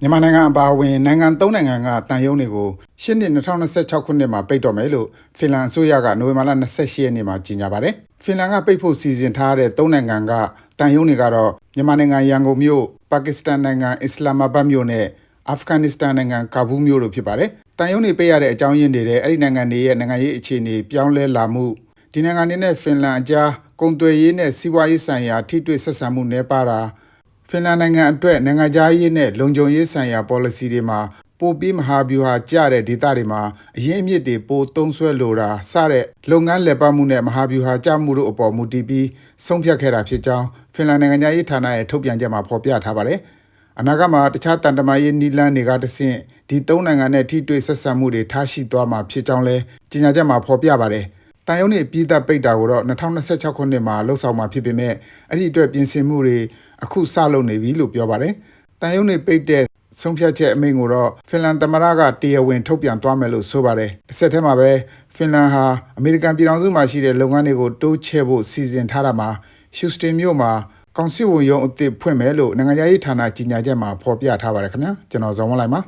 မြန်မာနိုင်ငံအပါအဝင်နိုင်ငံသုံးနိုင်ငံကတန်ယုံတွေကိုရှင်းနှစ်2026ခုနှစ်မှာပိတ်တော့မယ်လို့ဖင်လန်အစိုးရကနိုဝင်ဘာလ28ရက်နေ့မှာကြေညာပါတယ်။ဖင်လန်ကပိတ်ဖို့စီစဉ်ထားတဲ့သုံးနိုင်ငံကတန်ယုံတွေကတော့မြန်မာနိုင်ငံရန်ကုန်မြို့ပါကစ္စတန်နိုင်ငံအစ္စလာမဘတ်မြို့နဲ့အာဖဂန်နစ္စတန်နိုင်ငံကာဘူးမြို့တို့ဖြစ်ပါတယ်။တန်ယုံတွေပိတ်ရတဲ့အကြောင်းရင်းတွေတဲ့အဲ့ဒီနိုင်ငံတွေရဲ့နိုင်ငံရေးအခြေအနေပြောင်းလဲလာမှုဒီနိုင်ငံတွေနဲ့ဖင်လန်အကြားကုန်သွယ်ရေးနဲ့စီးပွားရေးဆိုင်ရာထိတွေ့ဆက်ဆံမှုနှဲပါတာ ဖင်လန်နိုင်ငံအတွက်နိုင်ငံခြားရေးနဲ့လုံခြုံရေးဆိုင်ရာ policy တွေမှာပိုပြီးမဟာဗျူဟာကျတဲ့ဒေသတွေမှာအရင်းအမြစ်တွေပိုသုံးဆွဲလိုတာစတဲ့လုပ်ငန်းလည်ပတ်မှုနဲ့မဟာဗျူဟာကျမှုတို့အပေါ်မူတည်ပြီးဆုံးဖြတ်ခဲ့တာဖြစ်ကြောင်းဖင်လန်နိုင်ငံခြားရေးဌာနရဲ့ထုတ်ပြန်ချက်မှာဖော်ပြထားပါတယ်။အနာဂတ်မှာတခြားတန်တမာရေးနီလန်းတွေကတဆင့်ဒီသုံးနိုင်ငံနဲ့ထိတွေ့ဆက်ဆံမှုတွေထားရှိသွားမှာဖြစ်ကြောင်းလဲကြေညာချက်မှာဖော်ပြပါတယ်။တန်ယုံနေပြည်သက်ပိတ်တာကိုတော့2026ခုနှစ်မှာလှုပ်ဆောင်မှာဖြစ်ပေမဲ့အဲ့ဒီအတွက်ပြင်ဆင်မှုတွေ အခုစလုပ်နေပြီလို့ပြောပါတယ်။တန်ယုံနေပိတ်တဲ့ဆုံးဖြတ်ချက်အမိန့်ကိုတော့ဖင်လန်သမ္မတကတရားဝင်ထုတ်ပြန်သွားမယ်လို့ဆိုပါတယ်။တစ်ဆက်တည်းမှာပဲဖင်လန်ဟာအမေရိကန်ပြည်ထောင်စုမှာရှိတဲ့လုပ်ငန်းတွေကိုတိုးချဲ့ဖို့စီစဉ်ထားတာမှာဟျူစတင်မြို့မှာကောင်စစ်ဝန်ရုံးအသစ်ဖွင့်မယ်လို့နိုင်ငံခြားရေးဌာနကြီးညာချက်မှာဖော်ပြထားပါတယ်ခင်ဗျာကျွန်တော်ဇော်ဝန်းလိုက်ပါ